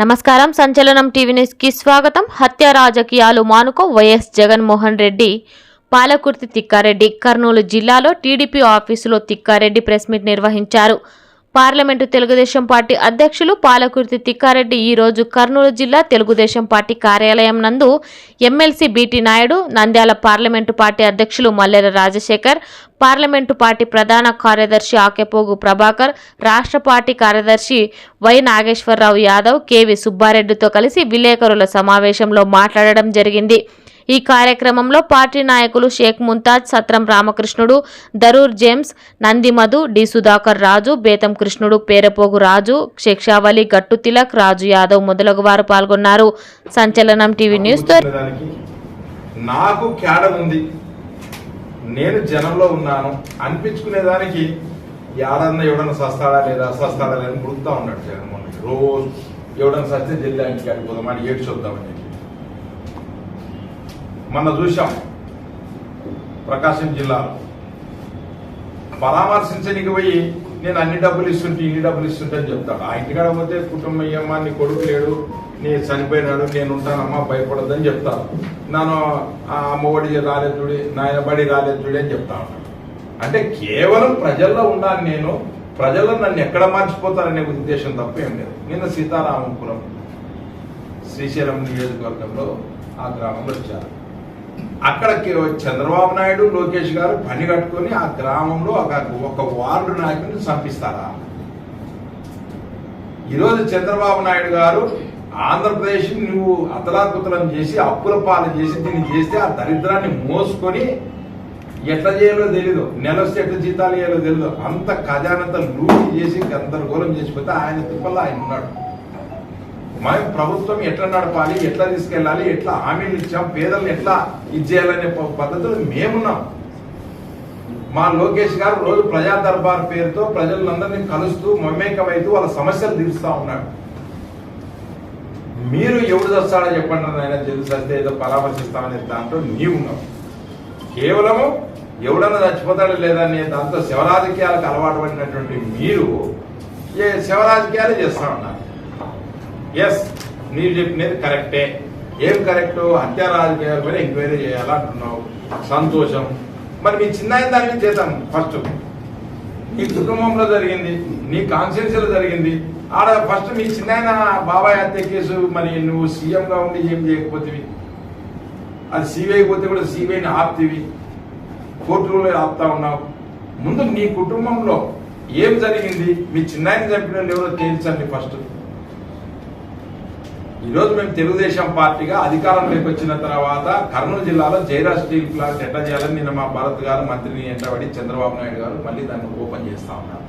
నమస్కారం. సంచలనం టీవీ న్యూస్కి స్వాగతం. హత్య రాజకీయాలు మానుకో వైఎస్ జగన్మోహన్ రెడ్డి. పాలకుర్తి తిక్కారెడ్డి కర్నూలు జిల్లాలో టీడీపీ ఆఫీసులో తిక్కారెడ్డి ప్రెస్ మీట్ నిర్వహించారు. పార్లమెంటు తెలుగుదేశం పార్టీ అధ్యక్షులు పాలకుర్తి తిక్కారెడ్డి ఈ రోజు కర్నూలు జిల్లా తెలుగుదేశం పార్టీ కార్యాలయం నందు MLC BT Naidu Nandyala parliament party అధ్యక్షులు మల్లెల రాజశేఖర్ పార్లమెంటు పార్టీ ప్రధాన కార్యదర్శి ఆకెపోగు ప్రభాకర్ రాష్ట్ర పార్టీ కార్యదర్శి వై నాగేశ్వరరావు యాదవ్ కేవి సుబ్బారెడ్డితో కలిసి విలేకరుల సమావేశంలో మాట్లాడడం జరిగింది. ఈ కార్యక్రమంలో పార్టీ నాయకులు షేక్ ముంతాజ్ సత్రం రామకృష్ణుడు దరూర్ జేమ్స్ నందిమధు డి సుధాకర్ రాజు బేతం కృష్ణుడు పేరపోగు రాజు శిక్షావళి గట్టు తిలక్ రాజు యాదవ్ మొదలగు వారు పాల్గొన్నారు. సంచలనం టీవీ న్యూస్ నాకు ఉంది. నేను జనంలో ఉన్నాను. అనిపించుకునేదానికి ఎవడన్నా ఎవడన్నా సస్తాడా లేదా సస్తాడా లేదా అని గుర్తా ఉన్నాడు జగన్మోహన్ రెడ్డి. రోజు ఎవడన్నా సస్తే జిల్లా ఇంటికి అడిగిపోదాం అని ఏడు చూద్దామని చెప్పి. మొన్న చూశాం ప్రకాశం జిల్లాలో. పరామర్శించడానికి పోయి నేను అన్ని డబ్బులు ఇస్తుంటే ఇన్ని డబ్బులు ఇస్తుంటే అని చెప్తాడు. ఆ ఇంటికాడ పోతే కుటుంబం అయ్యమ్మా నీ కొడుకు లేడు నీ చనిపోయినాడు నేను ఉంటానమ్మా భయపడద్దని చెప్తాను నన్ను ఆ అమ్మఒడి రాలేదుడి నాయన బడి రాలేదుడి అని చెప్తా ఉంటాను అంటే కేవలం ప్రజల్లో ఉన్నాను నేను ప్రజల్లో నన్ను ఎక్కడ మర్చిపోతారనే ఉద్దేశం తప్ప ఏం లేదు. నిన్న సీతారామపురం శ్రీశైలం నియోజకవర్గంలో ఆ గ్రామంలో వచ్చారు. అక్కడికి చంద్రబాబు నాయుడు లోకేష్ గారు పని కట్టుకొని ఆ గ్రామంలో ఒక ఒక వార్డు నాయకుడిని చంపిస్తారా? ఈరోజు చంద్రబాబు నాయుడు గారు ఆంధ్రప్రదేశ్ నువ్వు అతలాకుతలం చేసి అప్పుల పాలు చేసి దీన్ని చేస్తే ఆ దరిద్రాన్ని మోసుకొని ఎట్లా చేయాలో తెలీదు. నెల వస్తే ఎట్లా జీతాలు చేయాలో తెలీదు. అంత ఖజానంత లూటి చేసి గందరగోళం చేసిపోతే ఆయన తిప్పల్లో ఆయన ఉన్నాడు. మనం ప్రభుత్వం ఎట్లా నడపాలి ఎట్లా తీసుకెళ్ళాలి ఎట్లా హామీలు ఇచ్చాం పేదలను ఎట్లా ఇచ్చేయాలనే చేయాలనే పద్ధతులు మేమున్నాం. మా లోకేష్ గారు రోజు ప్రజా దర్బార్ పేరుతో ప్రజలందరినీ కలుస్తూ మమేకమైతూ వాళ్ళ సమస్యలు తీరుస్తా ఉన్నాడు. మీరు ఎవడు చస్తాడో చెప్పండి ఆయన తెలుసు ఏదో పరామర్శిస్తామనే దాంట్లో నీవున్నావు కేవలము ఎవడన్నా చచ్చిపోతాడో లేదనే దాంతో శివరాజకీయాలకు అలవాటు పడినటువంటి మీరు ఏ శివరాజకీయాలు చేస్తా ఉన్నారు. ఎస్ మీరు చెప్పినది కరెక్టే ఏం. కరెక్ట్ హత్య రాజకీయాల మీద ఎంక్వైరీ చేయాలంటున్నావు. సంతోషం. మరి మీ చిన్న దానికి దాని మీద చేద్దాం ఫస్ట్ నీ కుటుంబంలో జరిగింది నీ కాన్స్టిట్యూన్సీలో జరిగింది. ఆడ ఫస్ట్ మీ చిన్న బాబాయ్ హత్య కేసు మరి నువ్వు సీఎంగా ఉండి ఏం చేయకపోతేవి? అది సిబిఐ పోతే కూడా సిబిఐని ఆపుతీవి. కోర్టులో ఆపుతా ఉన్నావు. ముందు నీ కుటుంబంలో ఏం జరిగింది? మీ చిన్నాయన చంపిన ఎవరో తేల్చండి ఫస్ట్ ఈరోజు మేము తెలుగుదేశం పార్టీగా అధికారంలోకి వచ్చిన తర్వాత కర్నూలు జిల్లాలో జైరా స్టీల్ ప్లాంట్ ఎట్లా చేయాలని నిన్న మా భారత్ గారు మంత్రిని ఎంటబడి చంద్రబాబు నాయుడు గారు మళ్ళీ దాన్ని ఓపెన్ చేస్తా ఉన్నారు.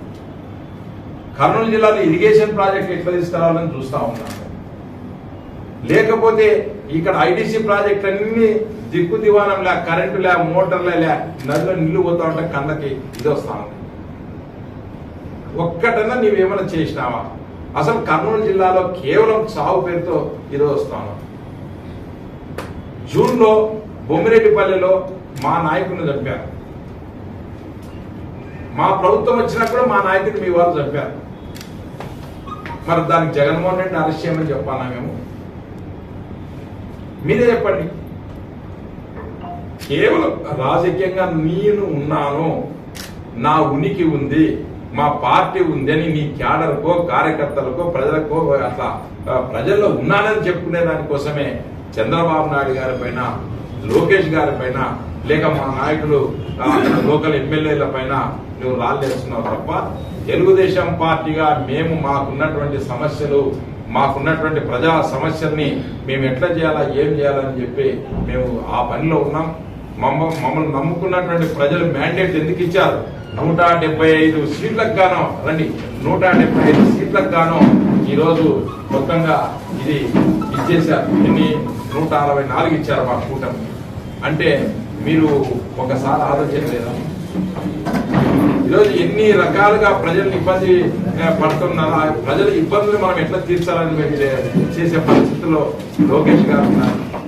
కర్నూలు జిల్లాలో ఇరిగేషన్ ప్రాజెక్ట్ ఎట్లా తీసుకురావాలని చూస్తా ఉన్నాము లేకపోతే ఇక్కడ ఐటీసీ ప్రాజెక్ట్ అన్ని దిక్కు దివానం లే కరెంటు లే మోటార్లే లే నదిలో నీళ్ళు పోతా ఉంటే కళ్ళకి ఇది వస్తా ఉంది. ఒక్కటన్నా నీవేమైనా చేసినావా? అసలు కర్నూలు జిల్లాలో కేవలం సాగు పేరుతో ఈరోజు వస్తాను జూన్లో బొమ్మిరెడ్డిపల్లిలో మా నాయకుడిని చంపారు. మా ప్రభుత్వం వచ్చినా కూడా మా నాయకుడిని మీ వాళ్ళు చంపారు. మరి దానికి జగన్మోహన్ రెడ్డి అరెస్ట్ చేయమని చెప్పాలా మేము? మీరే చెప్పండి. కేవలం రాజకీయంగా నేను ఉన్నాను నా ఉనికి ఉంది మా పార్టీ ఉందని మీ నీ క్యాడర్కో కార్యకర్తలకో ప్రజలకో అట్లా ప్రజల్లో ఉన్నానని చెప్పుకునే దానికోసమే చంద్రబాబు నాయుడు గారి పైన లోకేష్ గారి పైన లేక మా నాయకులు లోకల్ ఎమ్మెల్యేల పైన నువ్వు రాళ్ళేస్తున్నావు తప్ప తెలుగుదేశం పార్టీగా మేము మాకున్నటువంటి సమస్యలు మాకున్నటువంటి ప్రజా సమస్యల్ని మేము ఎట్లా చేయాలా ఏం చేయాలని చెప్పి మేము ఆ పనిలో ఉన్నాం. మమ్మ మమ్మల్ని నమ్ముకున్నటువంటి ప్రజలు మ్యాండేట్ ఎందుకు ఇచ్చారు? నూట డెబ్బై ఐదు సీట్లకు గాను రండి నూట డెబ్బై ఐదు సీట్లకు గాను ఈరోజు మొత్తంగా ఇది ఇచ్చేశారు. ఎన్ని? నూట అరవై నాలుగు ఇచ్చారు మా కూటమి. అంటే మీరు ఒకసారి ఆలోచన లేదా ఈరోజు ఎన్ని రకాలుగా ప్రజలను ఇబ్బంది పడుతున్నారా? పడుతున్నారు ప్రజల ఇబ్బందులు మనం ఎట్లా తీర్చాలని మేము చేసే పరిస్థితుల్లో లోకేష్ గారు ఉన్నారు.